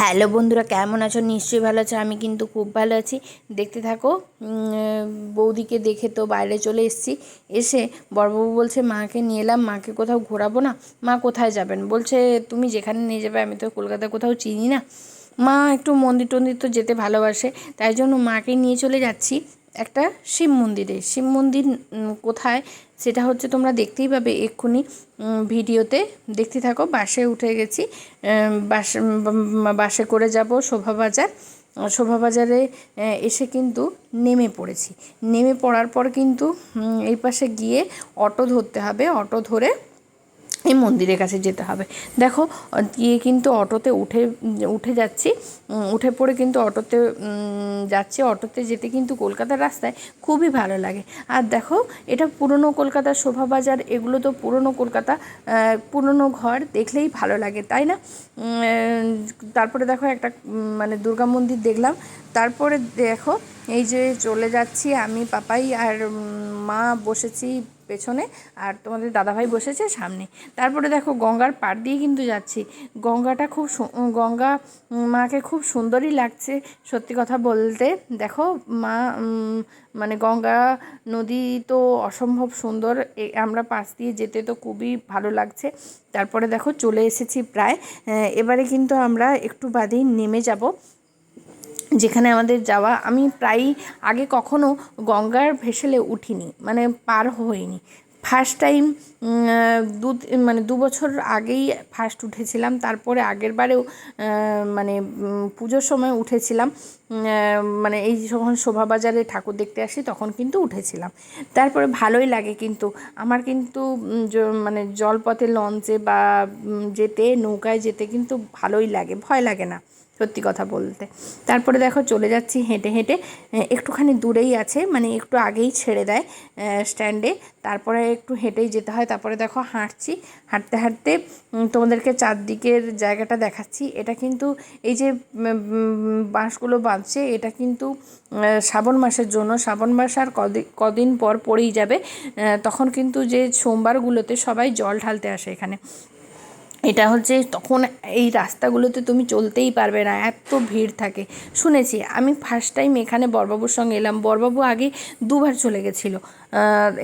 Hello বন্ধুরা, কেমন আছো? নিশ্চয়ই ভালো আছো, আমি কিন্তু খুব ভালো আছি। দেখতে থাকো বৌদিকে দেখে তো বাইরে চলে এসেছি। এসে বড়বাবু বলছে, মাকে নিয়ে এলাম, মাকে কোথাও ঘোরাবো না? মা কোথায় যাবেন? বলছে, তুমি যেখানে নিয়ে যাবে, আমি তো কলকাতা কোথাও চিনি না। মা একটু মন্দির টন্দির তো যেতে ভালোবাসে, তাই জন্য মাকে নিয়ে চলে যাচ্ছি। একটা শিব মন্দিরে। শিব মন্দির কোথায়? সেটা হচ্ছে তোমরা দেখতেই পাবে এক্ষুনি। ভিডিওতে দেখতে থাকো, বাসে উঠে গেছি। বাস বাসে করে যাব শোভাবাজার শোভাবাজারে এসে কিন্তু নেমে পড়েছি। নেমে পড়ার পর কিন্তু এই পাশে গিয়ে অটো ধরতে হবে। অটো ধরে এই মন্দিরের কাছে যেতে হবে। দেখো, গিয়ে কিন্তু অটোতে উঠে উঠে যাচ্ছি। উঠে পড়ে কিন্তু অটোতে যাচ্ছি। অটোতে যেতে কিন্তু কলকাতার রাস্তায় খুবই ভালো লাগে। আর দেখো, এটা পুরনো কলকাতার শোভাবাজার, এগুলো তো পুরনো কলকাতা পুরনো ঘর, দেখলেই ভালো লাগে, তাই না? তারপরে দেখো একটা মানে দুর্গা মন্দির দেখলাম। তারপরে দেখো, এই যে চলে যাচ্ছি আমি, পাপাই আর মা বসেছি পেছনে আর তোমাদের দাদাভাই বসেছে সামনে। তারপরে দেখো গঙ্গার পাড় দিয়ে কিন্তু যাচ্ছি। গঙ্গাটা খুব গঙ্গা মাকে খুব সুন্দরই লাগছে। সত্যি কথা বলতে দেখো মা মানে গঙ্গা নদী তো অসম্ভব সুন্দর। আমরা পাশ দিয়ে যেতে তো খুবই ভালো লাগছে। তারপরে দেখো চলে এসেছি প্রায়। এবারে কিন্তু আমরা একটু বাদেই নেমে যাব। যেখানে আমাদের যাওয়া, আমি প্রায়ই আগে কখনো গঙ্গার ভেসেলে উঠিনি মানে পার হইনি। ফার্স্ট টাইম দু মানে দু বছর আগেই ফার্স্ট উঠেছিলাম, তারপরে আগের বারেও মানে পুজোর সময় উঠেছিলাম মানে এই যখন শোভাবাজারে ঠাকুর দেখতে আসি, তখন কিন্তু উঠেছিলাম। তারপরে ভালোই লাগে কিন্তু, আমার কিন্তু মানে জলপথে লঞ্চে বা যেতে, নৌকায় যেতে কিন্তু ভালোই লাগে, ভয় লাগে না। সত্যি কথা বলতে। তারপরে দেখো চলে যাচ্ছি হেঁটে হেঁটে একটুখানি দূরেই আছে মানে একটু আগেই ছেড়ে দেয় স্ট্যান্ডে তারপরে একটু হেঁটেই যেতে হয়, তারপরে দেখো হাঁটছি। হাঁটতে হাঁটতে তোমাদেরকে চারদিকের জায়গাটা দেখাচ্ছি। এটা কিন্তু এই যে বাঁশগুলো বাঁধছে, এটা কিন্তু শ্রাবণ মাসের জন্য। শ্রাবণ মাস আর কদিন কদিন পর পড়েই যাবে তখন কিন্তু যে সোমবারগুলোতে সবাই জল ঢালতে আসে এখানে। এটা হচ্ছে তখন এই রাস্তাগুলোতে তুমি চলতেই পারবে না, এত ভিড় থাকে। শুনেছি, আমি ফার্স্ট টাইম এখানে বরবাবুর সঙ্গে এলাম। বরবাবু আগে দুবার চলে গেছিল।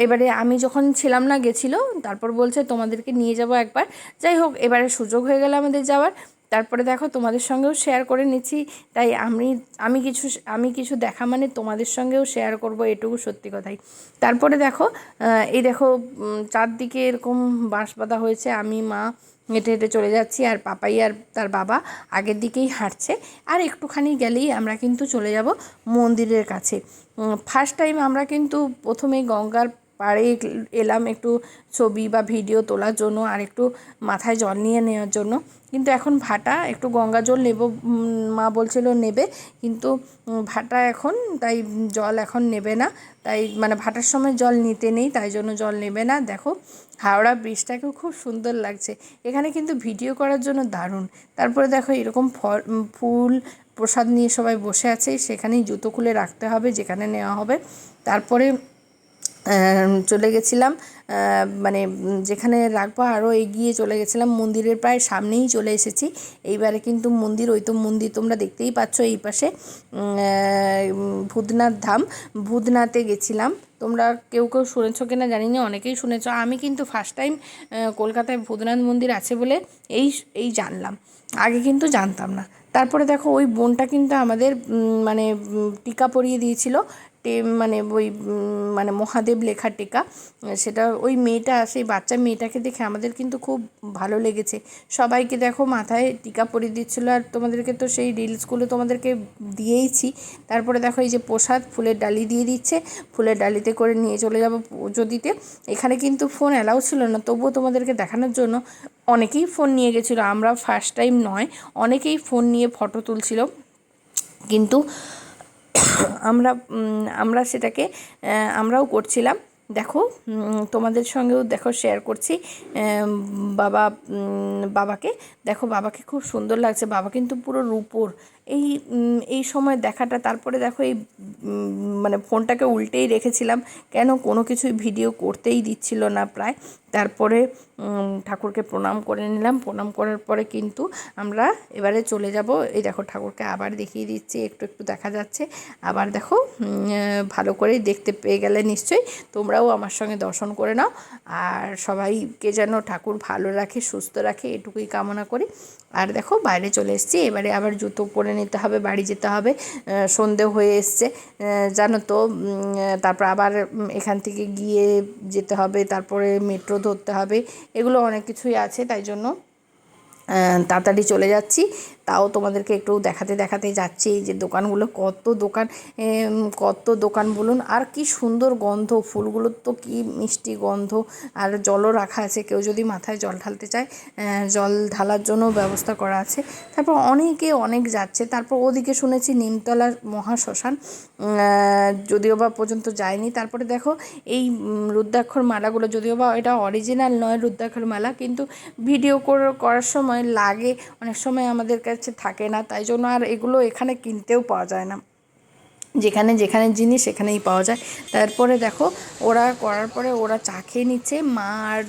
এবারে আমি যখন ছিলাম না, গেছিল, তারপর বলছে তোমাদেরকে নিয়ে যাব একবার। যাই হোক, এবারে সুযোগ হয়ে গেল আমাদের যাওয়ার। তারপরে দেখো, তোমাদের সঙ্গেও শেয়ার করে নিচ্ছি। তাই আমি আমি কিছু আমি কিছু দেখা মানে তোমাদের সঙ্গেও শেয়ার করব, এটুকু সত্যি কথাই। তারপরে দেখো এই দেখো চারদিকে এরকম বাঁশ বাঁধা হয়েছে। আমি, মা হেঁটে হেঁটে চলে যাচ্ছি আর পাপাই আর তার বাবা আগের দিকেই হাঁটছে। আর একটুখানি গেলেই আমরা কিন্তু চলে যাব মন্দিরের কাছে। ফার্স্ট টাইম আমরা কিন্তু প্রথমে গঙ্গার পাড়ে এলাম একটু ছবি বা ভিডিও তোলার জন্য আর একটু মাথায় জল নিয়ে নেওয়ার জন্য। কিন্তু এখন ভাটা একটু গঙ্গা জল নেব মা বলছিল নেবে। কিন্তু ভাটা এখন, তাই জল এখন নেবে না। তাই মানে ভাটার সময় জল নিতে নেই, তাই জন্য জল নেবে না। দেখো, হাওড়া ব্রিজটাকেও খুব সুন্দর লাগছে। এখানে কিন্তু ভিডিও করার জন্য দারুণ। তারপরে দেখো, এরকম ফল ফুল, প্রসাদ নিয়ে সবাই বসে আছে। সেখানেই জুতো খুলে রাখতে হবে, যেখানে নেওয়া হবে। তারপরে চলে গেছিলাম মানে যেখানে রাখব আরও এগিয়ে চলে গেছিলাম, মন্দিরের প্রায় সামনেই চলে এসেছি। এইবারে কিন্তু মন্দির, ওই তো মন্দির তোমরা দেখতেই পাচ্ছ এই পাশে ভূতনাথ ধাম। ভূতনাথে গেছিলাম। তোমরা কেউ কেউ শুনেছ কি না জানি না, অনেকেই শুনেছো। আমি কিন্তু ফার্স্ট টাইম কলকাতায় ভূতনাথ মন্দির আছে বলে এই এই জানলাম। আগে কিন্তু জানতাম না। তারপরে দেখো ওই বোনটা কিন্তু আমাদের মানে টিকা পরিয়ে দিয়েছিল। টে মানে ওই মানে মহাদেব লেখা টিকা, সেটা ওই মেয়েটা, সেই বাচ্চা মেয়েটাকে দেখে আমাদের কিন্তু খুব ভালো লেগেছে। সবাইকে দেখো, মাথায় টিকা পরিয়ে দিচ্ছিল। আর তোমাদেরকে তো সেই রিলসগুলো তোমাদেরকে দিয়েইছি। তারপরে দেখো, এই যে প্রসাদ ফুলের ডালি দিয়ে দিচ্ছে। ফুলের ডালিতে করে নিয়ে চলে যাব পুজো দিতে। এখানে কিন্তু ফোন অ্যালাউ ছিল না। তবুও তোমাদেরকে দেখানোর জন্য অনেকেই ফোন নিয়ে গেছিল। আমরা ফার্স্ট টাইম নয়, অনেকেই ফোন নিয়ে ফটো তুলছিল। কিন্তু আমরা আমরা সেটাকে আমরাও করছিলাম। দেখো তোমাদের সঙ্গেও দেখো শেয়ার করছি। বাবা বাবাকে। দেখো, বাবাকে খুব সুন্দর লাগছে। বাবা কিন্তু পুরো রূপোর এই এই সময় দেখাটা, তারপরে দেখো এই মানে ফোনটাকে উল্টেই রেখেছিলাম। কেন? কোনো কিছুই ভিডিও করতেই দিচ্ছিল না প্রায়। তারপরে ঠাকুরকে প্রণাম করে নিলাম। প্রণাম করার পরে কিন্তু আমরা এবারে চলে যাব। এই দেখো, ঠাকুরকে আবার দেখিয়ে দিচ্ছি। একটু একটু দেখা যাচ্ছে। আবার দেখো ভালো করেই দেখতে পেয়ে গেলে নিশ্চয়ই। তোমরাও আমার সঙ্গে দর্শন করে নাও। আর সবাইকে যেন ঠাকুর ভালো রাখে, সুস্থ রাখে, এটুকুই কামনা করি। আর দেখো বাইরে চলে এসেছি, এবারে আবার জুতো পরে নিতে হবে, বাড়ি যেতে হবে সন্ধে হয়ে এসছে জানো তো তারপর আবার এখান থেকে গিয়ে যেতে হবে, তারপরে মেট্রো ধরতে হবে, এগুলো অনেক কিছুই আছে, তাই জন্য তাড়াতাড়ি চলে যাচ্ছি তাও তোমাদেরকে একটু দেখাতে দেখাতে যাচ্ছি যে দোকানগুলো কত দোকান কত দোকান বলুন আর কি সুন্দর গন্ধ ফুলগুলোর তো কি মিষ্টি গন্ধ আর জলও রাখা আছে কেউ যদি মাথায় জল ঢালতে চায় জল ঢালার জন্য ব্যবস্থা করা আছে। তারপর অনেকে অনেক যাচ্ছে তারপর ওদিকে শুনেছি নিমতলার মহা শ্মশান উম, যদিও বা পর্যন্ত যায়নি তারপরে দেখো এই রুদ্রাক্ষর মালাগুলো যদিও বা এটা অরিজিনাল নয় রুদ্রাক্ষর মালা কিন্তু ভিডিও করার সময় লাগে অনেক সময় আমাদের কাছে থাকে না, তাই জন্য আর এগুলো এখানে কিনতেও পাওয়া যায় না। যেখানে যেখানে জিনিস সেখানেই পাওয়া যায়। তারপরে দেখো, ওরা করার পরে ওরা চা খেয়ে নিচ্ছে, মা আর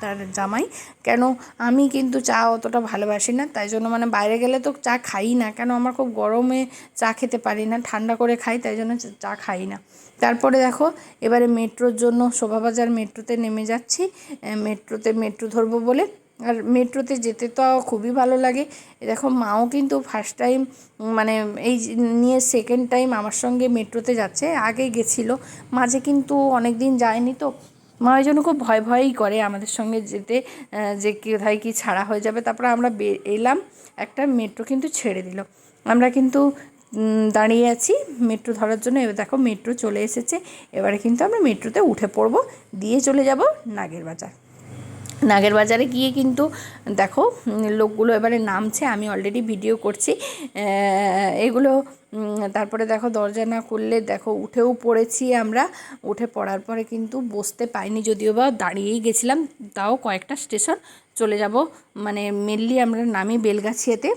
তার জামাই। কেন? আমি কিন্তু চা অতটা ভালোবাসি না, তাই জন্য মানে বাইরে গেলে তো চা খাই না। কেন? আমার খুব গরমে চা খেতে পারি না, ঠান্ডা করে খাই, তাই জন্য চা খাই না। তারপরে দেখো, এবারে মেট্রোর জন্য শোভাবাজার মেট্রোতে নেমে যাচ্ছি। মেট্রোতে মেট্রো ধরবো বলে আর মেট্রোতে যেতে তো খুবই ভালো লাগে। দেখো মাও কিন্তু ফার্স্ট টাইম মানে এই নিয়ে সেকেন্ড টাইম আমার সঙ্গে মেট্রোতে যাচ্ছে, আগে গেছিল, মাঝে কিন্তু অনেক দিন যায়নি তো। মা ওই জন্য খুব ভয় ভয়ই করে আমাদের সঙ্গে যেতে যে কোথায় কি ছাড়া হয়ে যাবে। তারপরে আমরা এলাম, একটা মেট্রো কিন্তু ছেড়ে দিল। আমরা কিন্তু দাঁড়িয়ে আছি মেট্রো ধরার জন্য। এবার দেখো মেট্রো চলে এসেছে, এবারে কিন্তু আমরা মেট্রোতে উঠে পড়ব, দিয়ে চলে যাব নাগের বাজার। নাগের বাজারে গিয়ে কিন্তু, দেখো, লোকগুলো এবারে নামছে, আমি অলরেডি ভিডিও করছি। এগুলো তারপরে দেখো, দরজা না খুললে, দেখো, উঠেও পড়েছি আমরা। উঠে পড়ার পরে কিন্তু বসতে পাইনি, যদিও বা দাঁড়িয়েই গেছিলাম, তাও কয়েকটা স্টেশন চলে যাব। মানে মেনলি আমরা নামি বেলগাছিয়াতে।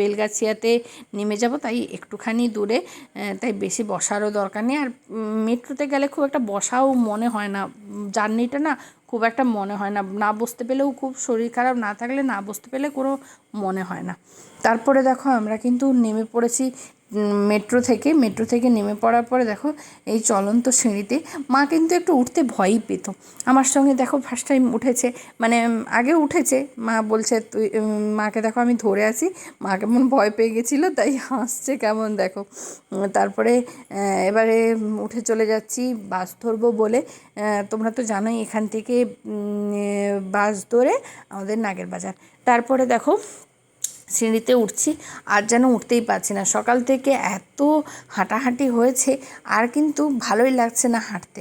বেলগাছিয়াতে নেমে যাব, তাই একটুখানি দূরে তাই বেশি বসারও দরকার নেই। আর মেট্রোতে গেলে খুব একটা বসাও মনে হয় না। জার্নিটা না খুব একটা মনে হয় না। না বসতে পেলেও খুব শরীর খারাপ, না থাকলে না বসতে পেলে কোনো মনে হয় না। তারপরে দেখো আমরা কিন্তু নেমে পড়েছি মেট্রো থেকে মেট্রো থেকে নেমে পড়ার পরে দেখো এই চলন্ত সিঁড়িতে মা কিন্তু একটু উঠতে ভয়ই পেত। আমার সঙ্গে দেখো ফার্স্ট টাইম উঠেছে মানে আগে উঠেছে, মা বলছে, তুই মাকে দেখো আমি ধরে আছি। মা কেমন ভয় পেয়ে গেছিল, তাই হাসছে কেমন দেখো। তারপরে এবারে উঠে চলে যাচ্ছি, বাস ধরবো বলে। তোমরা তো জানোই এখান থেকে বাস ধরে আমাদের নাগের বাজার। তারপরে দেখো সিঁড়িতে উঠছি আর যেন উঠতেই পারছি না। সকাল থেকে এত হাঁটাহাঁটি হয়েছে, আর কিন্তু ভালোই লাগছে না হাঁটতে।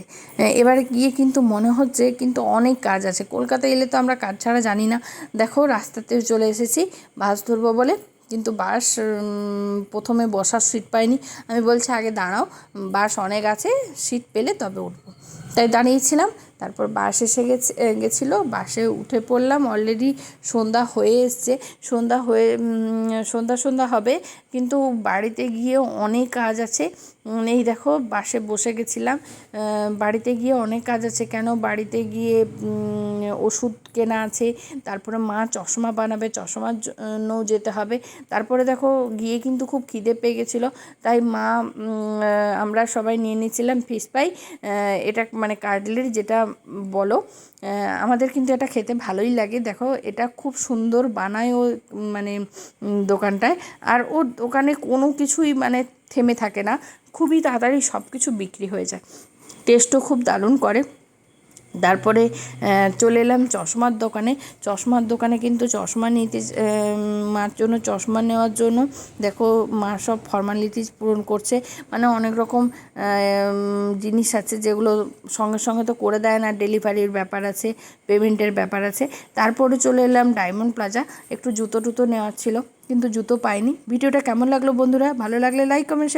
এবারে গিয়ে কিন্তু মনে হচ্ছে কিন্তু অনেক কাজ আছে। কলকাতায় এলে তো আমরা কাজ ছাড়া জানি না। দেখো রাস্তাতেও চলে এসেছি, বাস ধরবো বলে। কিন্তু বাস প্রথমে বসার সিট পাইনি। আমি বলছি, আগে দাঁড়াও, বাস অনেক আছে সিট পেলে তবে উঠবো। তাই দাঁড়িয়েছিলাম। তারপর বাস এসে গেছে গেছিল। বাসে উঠে পড়লাম। অলরেডি সন্ধ্যা হয়ে এসছে। সন্ধ্যা হয়ে সন্ধ্যা সন্ধ্যা হবে। কিন্তু বাড়িতে গিয়ে অনেক কাজ আছে। এই দেখো, বাসে বসে গেছিলাম। বাড়িতে গিয়ে অনেক কাজ আছে। কেন? বাড়িতে গিয়ে ওষুধ কেনা আছে। তারপরে মা চশমা বানাবে। চশমার জন্যও যেতে হবে। তারপরে দেখো, গিয়ে কিন্তু খুব খিদে পেয়ে গেছিল। তাই মা আমরা সবাই নিয়ে নিয়েছিলাম ফিশ পাই। এটা মানে কাটলের যেটা বলো আমাদের কিন্তু এটা খেতে ভালোই লাগে। দেখো, এটা খুব সুন্দর বানায় ও মানে দোকানটায়। আর ওর দোকানে কোনো কিছুই মানে থেমে থাকে না। খুবই তাড়াতাড়ি সব কিছু বিক্রি হয়ে যায়। টেস্টও খুব দারুণ করে। তারপরে চলে এলাম চশমার দোকানে। চশমার দোকানে কিন্তু চশমা নিতে মার জন্য চশমা নেওয়ার জন্য দেখো মা সব ফর্মালিটিস পূরণ করছে। মানে অনেক রকম জিনিস আছে যেগুলো সঙ্গে সঙ্গে তো করে দেয় না। ডেলিভারির ব্যাপার আছে পেমেন্টের ব্যাপার আছে। তারপরে চলে এলাম ডায়মন্ড প্লাজা একটু জুতো টুতো নেওয়ার ছিল, কিন্তু জুতো পাইনি। ভিডিওটা কেমন লাগল বন্ধুরা? ভালো লাগলে লাইক কমেন্ট